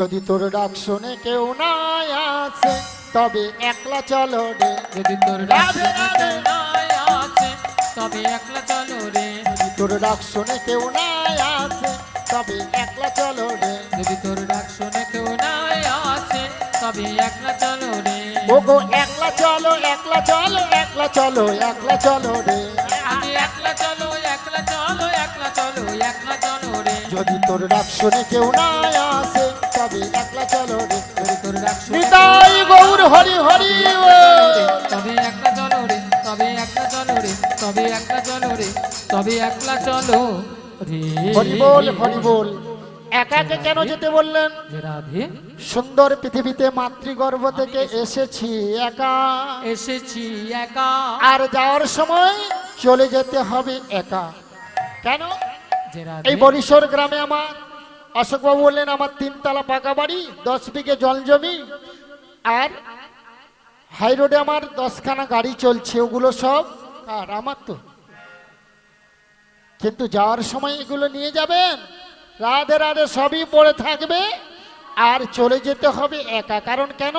যদি তোর ডাক শুনে কেউ না আসে তবে একলা চলো রে। যদি তোর। রাধে আছে তবে একলা চলো রে। যদি তোর ডাক শুনে কেউ না আসে তবে একলা চলো রে। যদি তোর ডাক শুনে কেউ নাই আসে তবে একলা চলো রে। ওগো একলা চলো একলা চলো একলা চলো একলা চলো রে। আমি একলা চলো একলা চলো একলা চলো একলা চলো। যদি তোর ডাক শুনে কেউ না আসে তবে একলা চলো রে যদি তোর ডাক শুনে নিতাই গৌর হরি হরি তবে একলা চলো রে তবে একলা চলো রে তবে একলা চলো রে তবে একলা চলো রে। হরি বল হরি বল। একাকে কেন যেতে বললেন? সুন্দর পৃথিবীতে মাতৃগর্ভ থেকে এসেছি একা। এসেছি একা। আর যাওয়ার সময় চলে যেতে হবে একা। কেন? এই বরিশোর গ্রামে আমার অশোকবাবু বললেন আমার তিনতলা পাকা বাড়ি দশ বিঘে জল জমি আর হাই রোডে আমার দশখানা গাড়ি চলছে ওগুলো সব আর আমার তো। কিন্তু যাওয়ার সময় এগুলো নিয়ে যাবেন? রাধে রাধে সবই পড়ে থাকবে আর চলে যেতে হবে একা। কারণ কেন?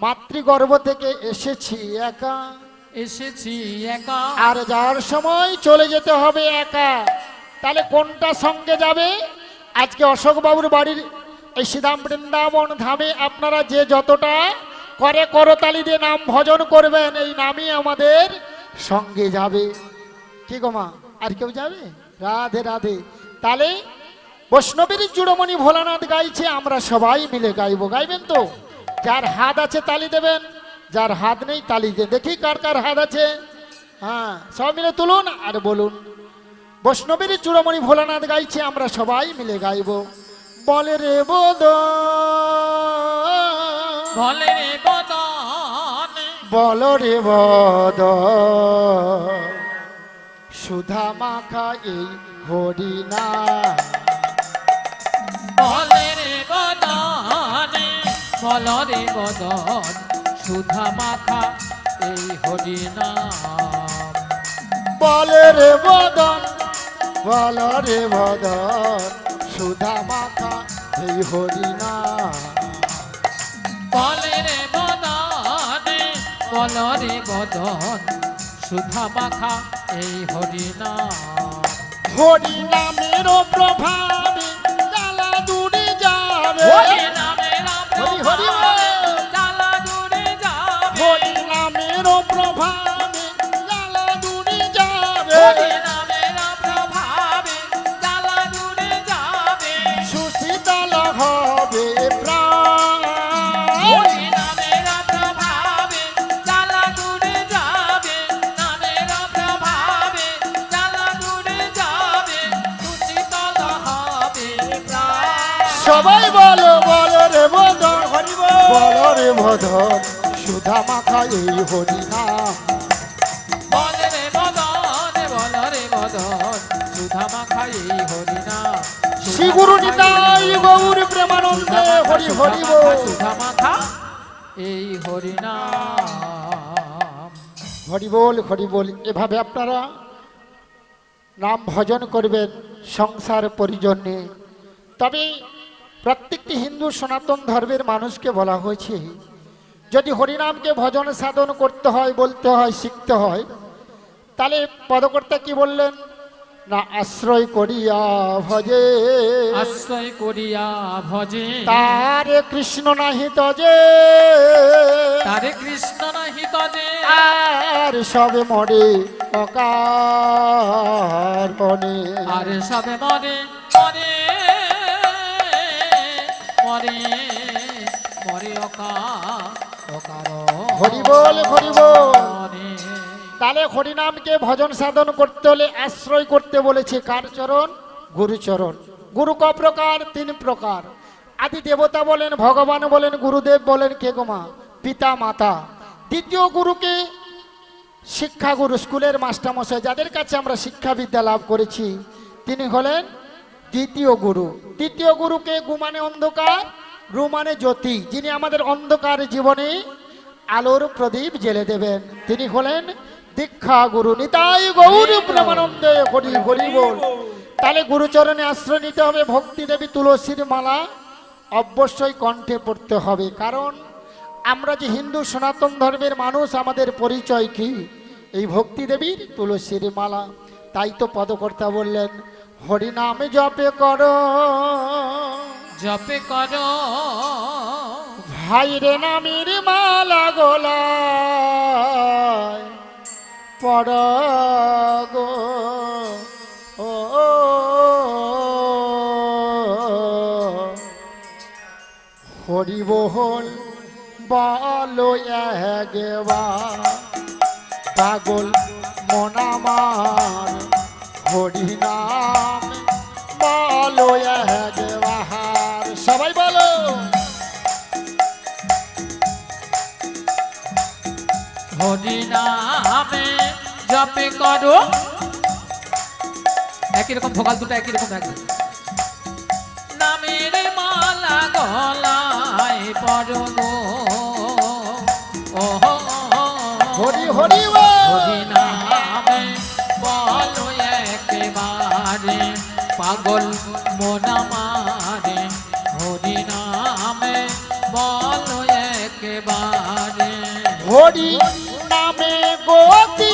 মাতৃগর্ভ থেকে এসেছি একা। এসেছি একা। আর যাওয়ার সময় চলে যেতে হবে একা। তাহলে কোনটা সঙ্গে যাবে? আজকে অশোক বাবুর বাড়ির এই শ্রীধাম বৃন্দাবন ধামে আপনারা যে যতটা করে করতালি দিয়ে নাম ভজন করবেন, এই নামই আমাদের সঙ্গে যাবে। কি গোমা আর কেউ যাবে? রাধে রাধে। তাহলে বৈষ্ণবীর চূড়মণি ভোলানাথ গাইছে, আমরা সবাই মিলে গাইবো। গাইবেন তো? যার হাত আছে তালি দেবেন, যার হাত নেই তালি দেন। দেখি কার কার হাত আছে। হ্যাঁ সব মিলে তুলুন আর বলুন। বৈষ্ণবীর চূড়মণি ভোলানাথ গাইছে আমরা সবাই মিলে গাইবো। বলে রে বোদ বলে রে বল রে বদ সুধা মাখা এই হরিনা বলে রে বদন। বল রে বদন। সুধা মাখা এই হরিনা বলে রে বদন। বল রে বদন সুধা মাথা এই হরিনা। বলে রে বদন বল রে বদন সুধা মাথা এই হরিনা। হরিনামের প্রভাবে জ্বালা দূরে যাবে। সবাই বলো বলো রে বদন বলো রে বদন সুধা মাখা এই হরিনা বল রে মদন বল রে মদন সুধা মাখা মাখাই হরিনা শ্রী গুরু নিতাই গৌর প্রেমানন্দে হরি হরি বল। সুধা মাখা এই হরিনা হরি বল হরি বল এভাবে আপনারা নাম ভজন করবেন সংসার পরিজন্যে তবে প্রত্যেকটি হিন্দু সনাতন ধর্মের মানুষকে বলা হয়েছে যদি হরিনামকে ভজন সাধন করতে হয় বলতে হয় শিখতে হয় তাহলে পদকর্তা কি বললেন? না আশ্রয় করিয়া ভজে। আশ্রয় করিয়া ভজে। তারে কৃষ্ণ নাহি তজে। তারে কৃষ্ণ নাহি তজে। আর সবে মরে অকারণে আর সবে মরে মরে মরে হরি বল হরি বল। তাহলে হরিনামকে ভজন সাধন করতে হলে আশ্রয় করতে বলেছে কার চরণ? গুরুচরণ গুরু ক প্রকার? তিন প্রকার। আদি দেবতা বলেন, ভগবান বলেন, গুরুদেব বলেন, কে গোমা পিতা, মাতা। দ্বিতীয় গুরুকে শিক্ষাগুরু, স্কুলের মাস্টারমশাই, যাদের কাছে আমরা শিক্ষাবিদ্যা লাভ করেছি, তিনি হলেন দ্বিতীয় গুরু। তৃতীয় গুরুকে গুমানে অন্ধকার রুমানে জ্যোতি যিনি আমাদের অন্ধকার জীবনে আলোর প্রদীপ জেলে দেবেন। তিনি হলেন দীক্ষা গুরু নিতাই গৌর প্রেমানন্দে হরি হরি বল। তাহলে গুরুচরণে আশ্রয় নিতে হবে ভক্তি দেবী তুলসীর মালা। অবশ্যই কণ্ঠে পড়তে হবে। কারণ আমরা যে হিন্দু সনাতন ধর্মের মানুষ আমাদের পরিচয় কি? এই ভক্তি দেবীর তুলসীর মালা। তাই তো পদকর্তা বললেন হরিনামে জপে করো। জপে কর। ভাইরে নামের মালা গোলায় পড় গো। ও হরিবহল বলো একবার পাগল মনামার করো একই রকম ভোকাল দুটো একই রকম থাকবে নামের মালা গলায় পড়ো হরি হরি বল। হরিনামে বলো একেবারে পাগল মোনামারে হরিনামে বলো একেবারে। হরি। নামে গতি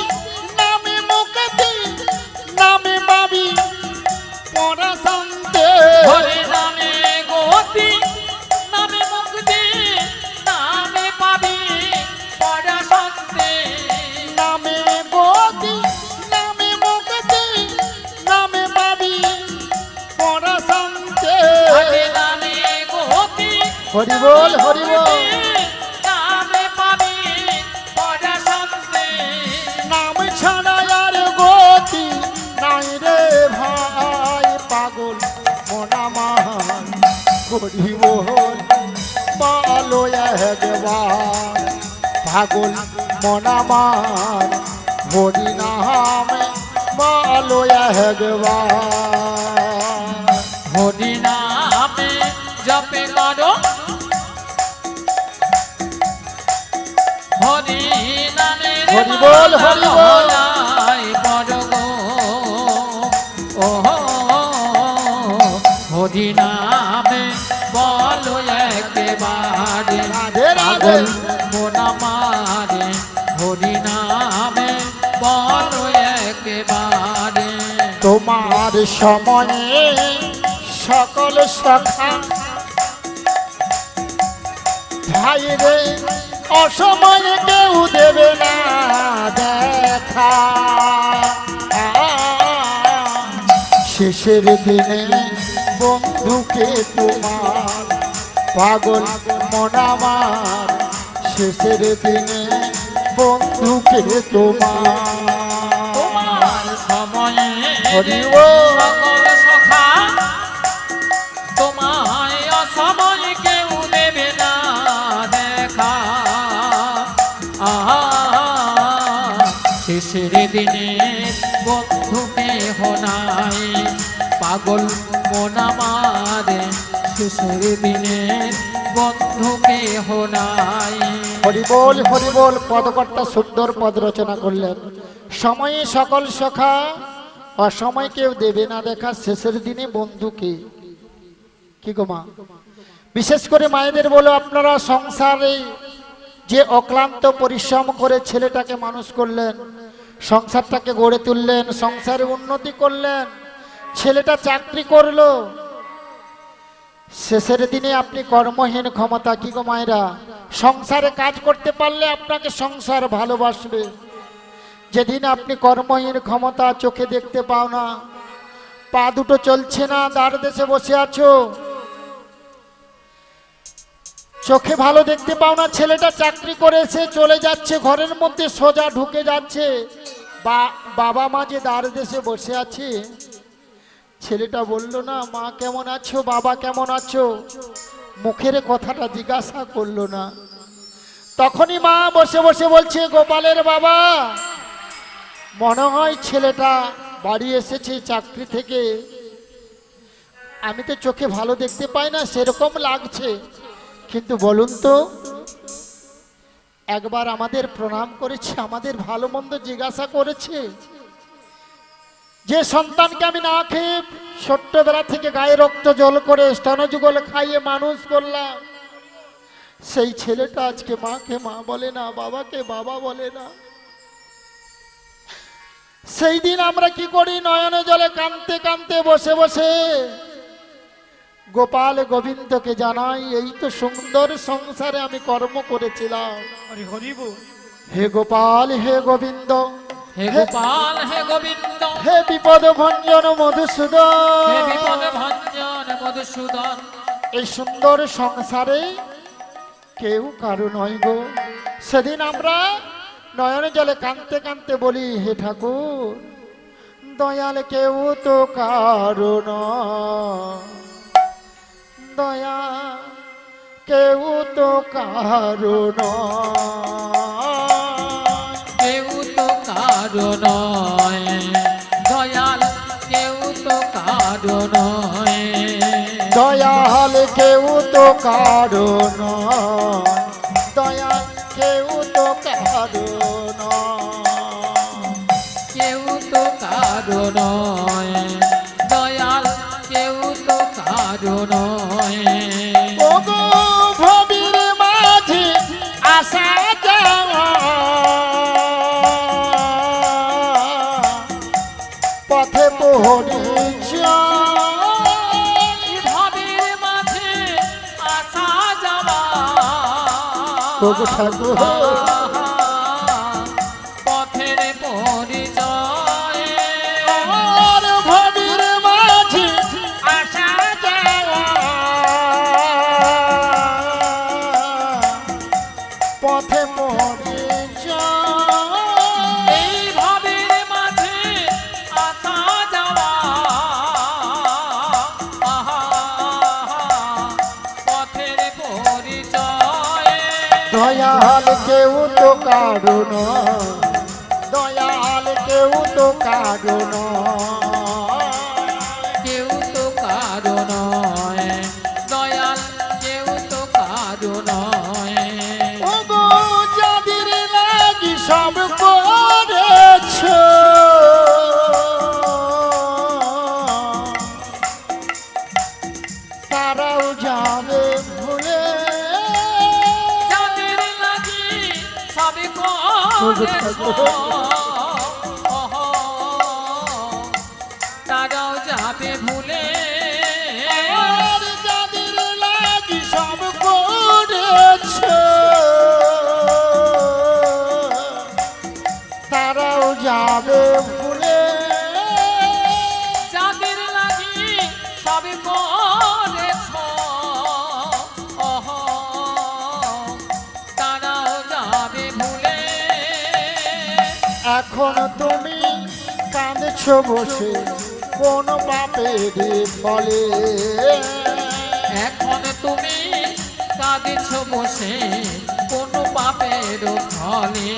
বল, হরি বল। হরি নামে বলো একেবারে। পাগল মোনা মারে হরি নামে বলো একেবারে। তোমার সময়ে সকল সখা ভাই রে অসময়ে কেউ দেবে না দেখা। শেষের দিনে বন্ধুকে তোমার পাগল মনামার শেষের দিনে বন্ধুকে তোমার। তোমার সময়ে হরি শেষের দিনে বন্ধুকে হনাই পাগল মনামারে শেষের দিনে বন্ধু বন্ধুকে হনাই হরিবোল হরিবোল, পদকর্তা সুন্দর পদ রচনা করলেন। সময়ে সকল সখা, অসময় কেউ দেবে না দেখা, শেষের দিনে বন্ধুকে কি গো মা? বিশেষ করে মায়েদের বলো, আপনারা সংসারে যে অক্লান্ত পরিশ্রম করে ছেলেটাকে মানুষ করলেন সংসারটাকে গড়ে তুললেন, সংসারে উন্নতি করলেন। ছেলেটা চাকরি করল। শেষের দিনে আপনি কর্মহীন ক্ষমতা, কি গো মায়েরা? সংসারে কাজ করতে পারলে আপনাকে সংসার ভালোবাসবে। যেদিন আপনি কর্মহীন ক্ষমতা, চোখে দেখতে পাও না। পা দুটো চলছে না দাঁড় দেশে বসে আছো। চোখে ভালো দেখতে পাও না, ছেলেটা চাকরি করেছে চলে যাচ্ছে, ঘরের মধ্যে সোজা ঢুকে যাচ্ছে। বা, বাবা মা যে দাঁড় দেশে বসে আছে, ছেলেটা বলল, না, মা কেমন আছো? বাবা কেমন আছো? মুখের কথাটা জিজ্ঞাসা করল না। তখনই মা বসে বসে বলছে, গোপালের বাবা, মনে হয় ছেলেটা বাড়ি এসেছে চাকরি থেকে। আমি তো চোখে ভালো দেখতে পাই না, সেরকম লাগছে। কিন্তু বলুন তো, একবার আমাদের প্রণাম করেছে, আমাদের ভালো মন্দ জিজ্ঞাসা করেছে যে সন্তানকে আমি না খেয়ে ছোট্টবেলা থেকে গায়ে রক্ত জল করে স্তনযুগল খাইয়ে মানুষ করলাম। সেই ছেলেটা আজকে মাকে মা বলে না, বাবাকে বাবা বলে না। সেই দিন আমরা কি করি, নয়নে জলে কানতে কানতে বসে বসে গোপাল গোবিন্দকে জানাই এই তো সুন্দর সংসারে আমি কর্ম করেছিলাম। হে গোপাল হে গোবিন্দ। হে গোপাল হে গোবিন্দ। হে বিপদ ভঞ্জন মধুসূদন। হে বিপদ ভঞ্জন মধুসূদন। এই সুন্দর সংসারে কেউ কারও নয় গো। সেদিন আমরা নয়নে জলে কানতে কানতে বলি হে ঠাকুর দয়াল কেউ তো কারও নয়। দয়া কেউ তো কারও নয়। কেউ তো কারও নয় দয়াল কেউ তো কারও নয় দয়াল কেউ তো কারও নয়। দয়াল কেউ ওগো দয়াল কেউ তো কারণ দয়াল কেউ তো কারণ তারাও যাবে ভুলে। যাদের লাগি সব করেছ। তারাও যাবে ভুলে। যাদের লাগি সবই করেছ। এখন তুমি কাঁদছ বসে কোন বাপের ফলে এখন তুমি কাঁদছ বসে কোন পাপের ফলে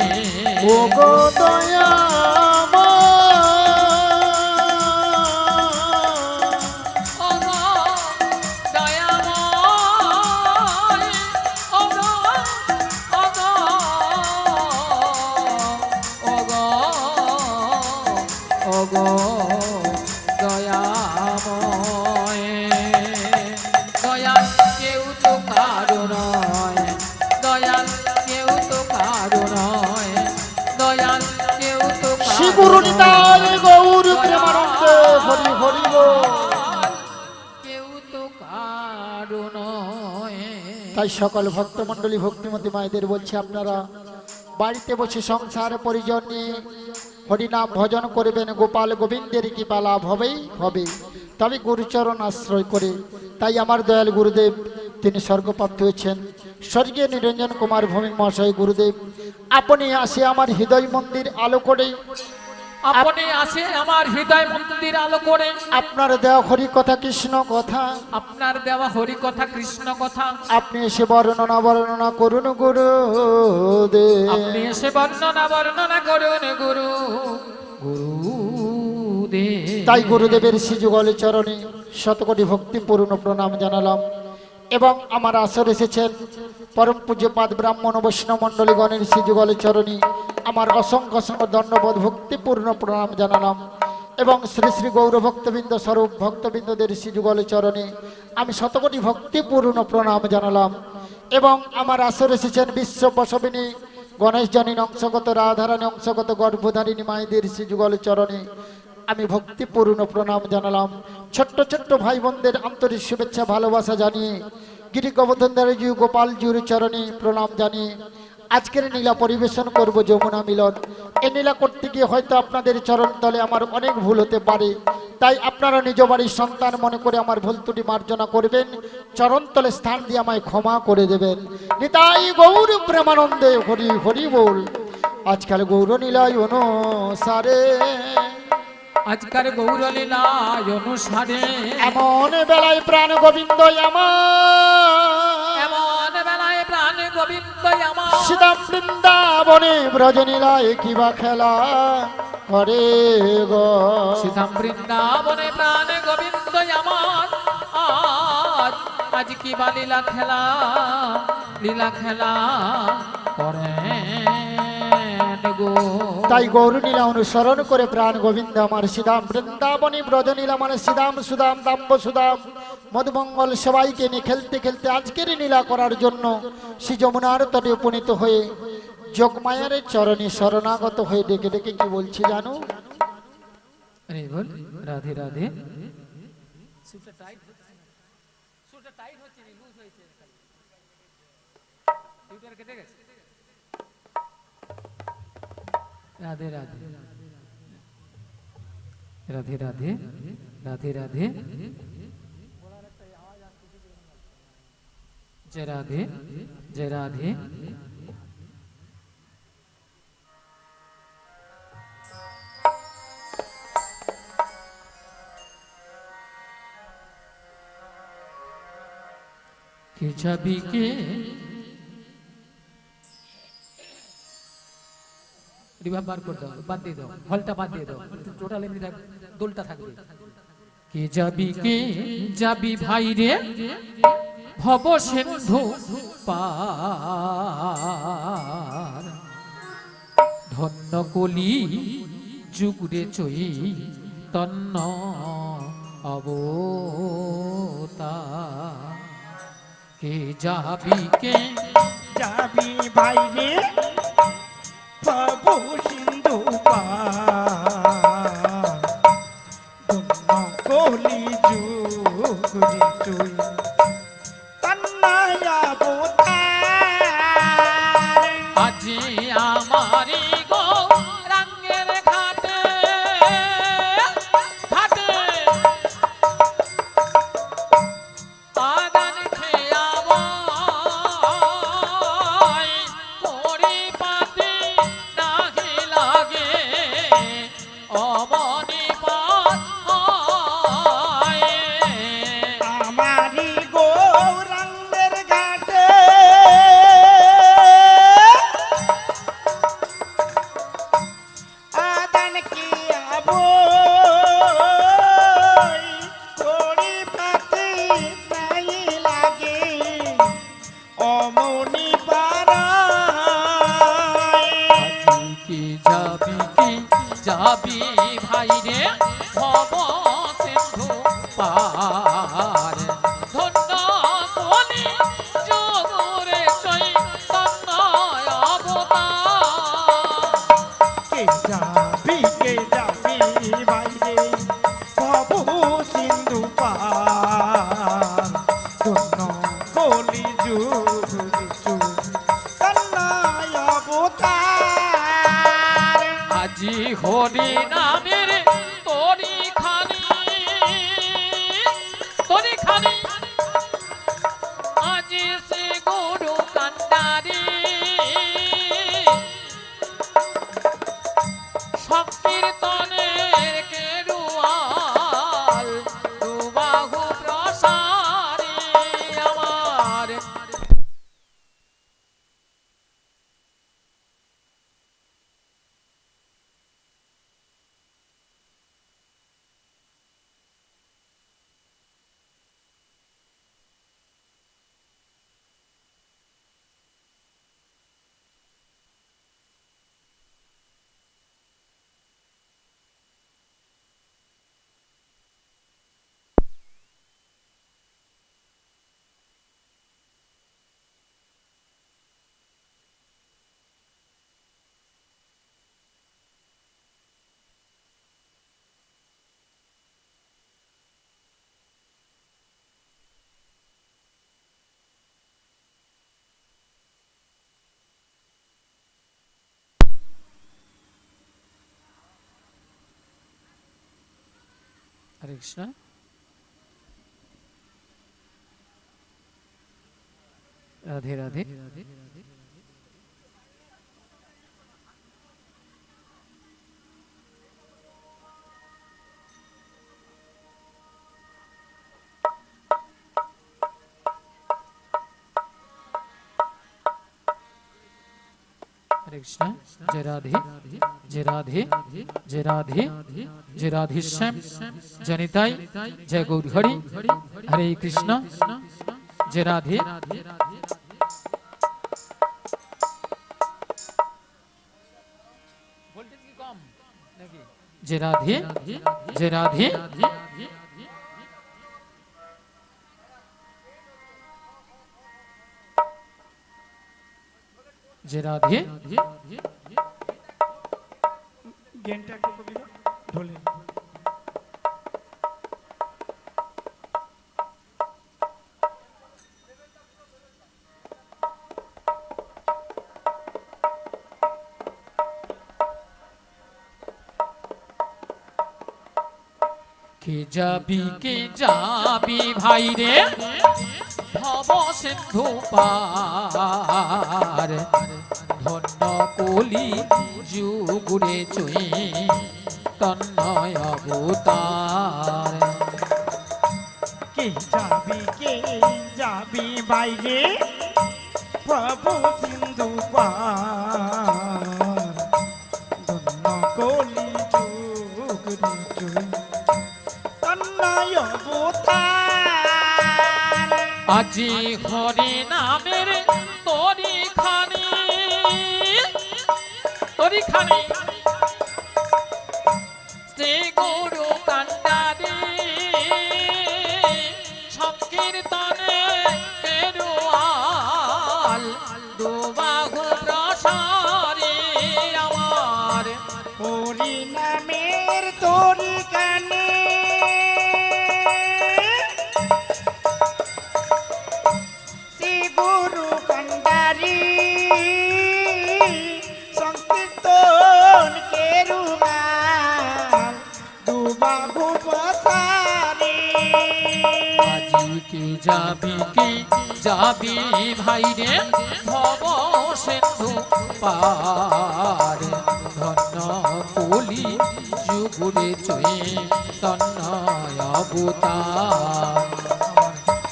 ও গো দয়াময়। তাই সকল ভক্তমণ্ডলী ভক্তিমতী মায়েদের বলছি আপনারা বাড়িতে বসে সংসার পরিজন নিয়ে হরিনাম ভজন করবেন, গোপাল গোবিন্দের কৃপা লাভ হবেই হবে তবে গুরুচরণ আশ্রয় করে, তাই আমার দয়াল গুরুদেব তিনি স্বর্গপ্রাপ্ত হয়েছেন। স্বর্গীয় নিরঞ্জন কুমার ভৌমিক মহাশয় গুরুদেব, আপনি আসে আমার হৃদয় মন্দির আলো করে আপনি আসে আমার হৃদয় মন্দির আলো করে। আপনার দেওয়া হরি কথা কৃষ্ণ কথা। আপনার দেওয়া হরি কথা কৃষ্ণ কথা। আপনি এসে বর্ণনা বর্ণনা করুন গুরু আপনি এসে বর্ণনা বর্ণনা করুন গুরু গুরু দে। তাই গুরুদেবের শ্রীযুগল চরণে শতকোটি ভক্তিপূর্ণ প্রণাম জানালাম। এবং আমার আসর এসেছেন পরম পূজ্যপাদ ব্রাহ্মণ বৈষ্ণব মণ্ডলীগণের শ্রীযুগল চরণী আমার অসংখ্য অসংখ্য দণ্ডবোধ ভক্তিপূর্ণ প্রণাম জানালাম এবং শ্রী শ্রী গৌর ভক্তবৃন্দ স্বরূপ ভক্তবৃন্দদের শ্রীযুগল চরণে আমি শতকোটি ভক্তিপূর্ণ প্রণাম জানালাম এবং আমার আসর এসেছেন বিশ্ব বসবিনী গণেশ জনীন অংশগত রাধারানী অংশগত, গর্ভধারিণী মায়েদের শ্রীযুগল চরণে আমি ভক্তিপূর্ণ প্রণাম জানালাম। ছোট্ট ছোট্ট ভাই বোনদের আন্তরিক শুভেচ্ছা, ভালোবাসা জানিয়ে গিরি গোবর্ধনদারজি গোপাল জিউর চরণে প্রণাম জানিয়ে আজকের নীলা পরিবেশন করব যমুনা মিলন। এই নীলা করতে গিয়ে হয়তো আপনাদের চরণ তলে আমার অনেক ভুল হতে পারে। তাই আপনারা নিজ বাড়ির সন্তান মনে করে আমার ভুল ত্রুটি মার্জনা করবেন। চরণ তলে স্থান দিয়ে আমায় ক্ষমা করে দেবেন। নিতাই গৌর প্রেমানন্দে হরি হরি বল। আজকাল গৌর নীলায় অনুসারে আজকার গৌরলীলায় অনুসারে। এমন বেলায় প্রাণ গোবিন্দ আমার। এমন বেলায় প্রাণ গোবিন্দ আমার। সীতাম বৃন্দাবনে ব্রজনীলায় কিবা খেলা করে গো? সীতাম বৃন্দাবনে প্রাণ গোবিন্দ আমার। আজ আজ কি বা লীলা খেলা? লীলা খেলা করেন গো তাই গৌরনীলা অনুসরণ করে প্রাণ গোবিন্দ আমার সীতাম বৃন্দাবনী ব্রজনীলা মানে সীতাম সুদাম দাম্ব সুদাম। মধুমঙ্গল সবাইকে নিয়ে খেলতে খেলতে আজকের নীলা করার জন্য শ্রী যমুনার তটে উপনীত হয়ে যোগমায়ার চরণে শরণাগত হয়ে ডেকে ডেকে কি বলছি জানো? রাধে রাধে। राधे राधे। राधे राधे राधे राधे। जय राधे जय राधे। कि छवि के রিভাব বার করে দাও, বাদ দিয়ে দাও, হলটা বাদ দিয়ে দাও টোটাল এমনি দোলটা থাকবে। কে যাবি কে যাবি ভাই রে? ভব সিন্ধু পার ধন্য কলি যুগরে চই তন্ন অবতা কে যাবি কে যাবি বাইরে পাবো সিন্ধু পালি যুগ তুই ভয় কৃষ্ণ রাধে রাধে हरे कृष्ण, जय राधे जय राधे जय राधे जय राधे श्याम। जनिताई, जय गौर हरि हरे कृष्ण, जय राधे। जय राधे जय राधे। রাধে রাধে গেনটা একটু কবি ঢোলে। কে যাবি কে যাবি ভাই রে? ভব সিন্ধু পার ধন্য কলি যুগুরে চুই তন্ময় অবতার। কে যাবি কে যাবি বাইরে? আজি হরি নামের তরি খানি তরি খানি যাবি ভাই রে, ভব সিন্ধু পার। ধন্য কলি যুগুরে চয়ে তন্নয় অবতার।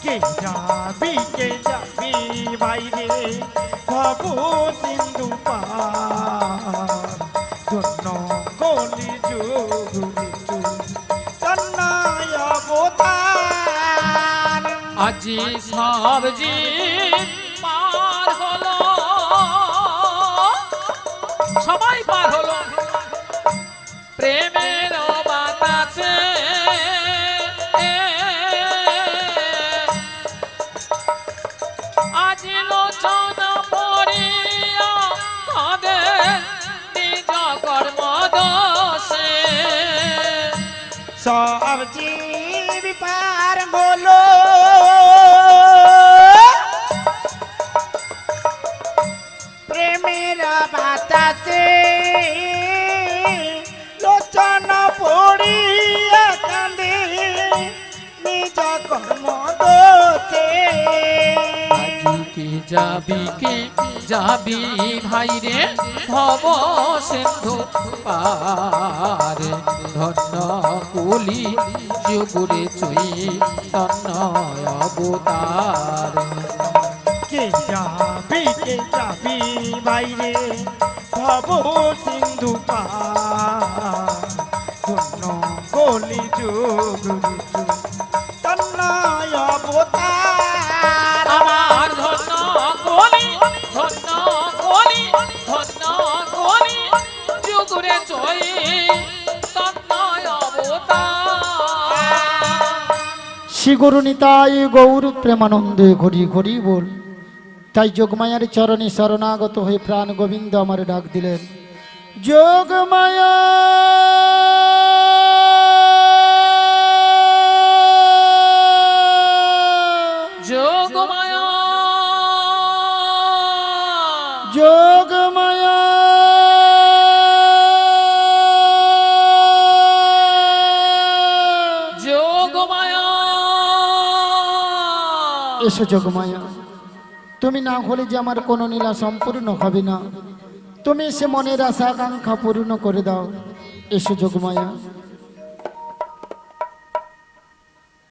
কে যাবি কে যাবি বাইরে ভবু সিন্ধু পার। ধন্য কলি যুগুরি আজি সব পার হলো। সবাই পার হলো। আজকে যাবি কে? যাবি ভাই রে? ভব সিন্ধু পার। ধন্য কুলি যুগুরে চুই তন্নয় অবতার। কে যাবি কে যাবি বাইরে ভব সিন্ধু পার। ধন্য গলি যুগুরি তন্নয় চুই শ্রী গুরু প্রেমানন্দে ঘড়ি ঘড়ি বল। তাই যোগমায়ার চরণে শরণাগত হয়ে প্রাণ গোবিন্দ আমার ডাক দিলেন। যোগমায়া! যোগমায়া। যোগমায়া। এসো যোগমায়া। তুমি না হলে যে আমার কোনো নীলা সম্পূর্ণ হবে না। তুমি সে মনের আশা আকাঙ্ক্ষা পূর্ণ করে দাও। এসো যোগমায়া।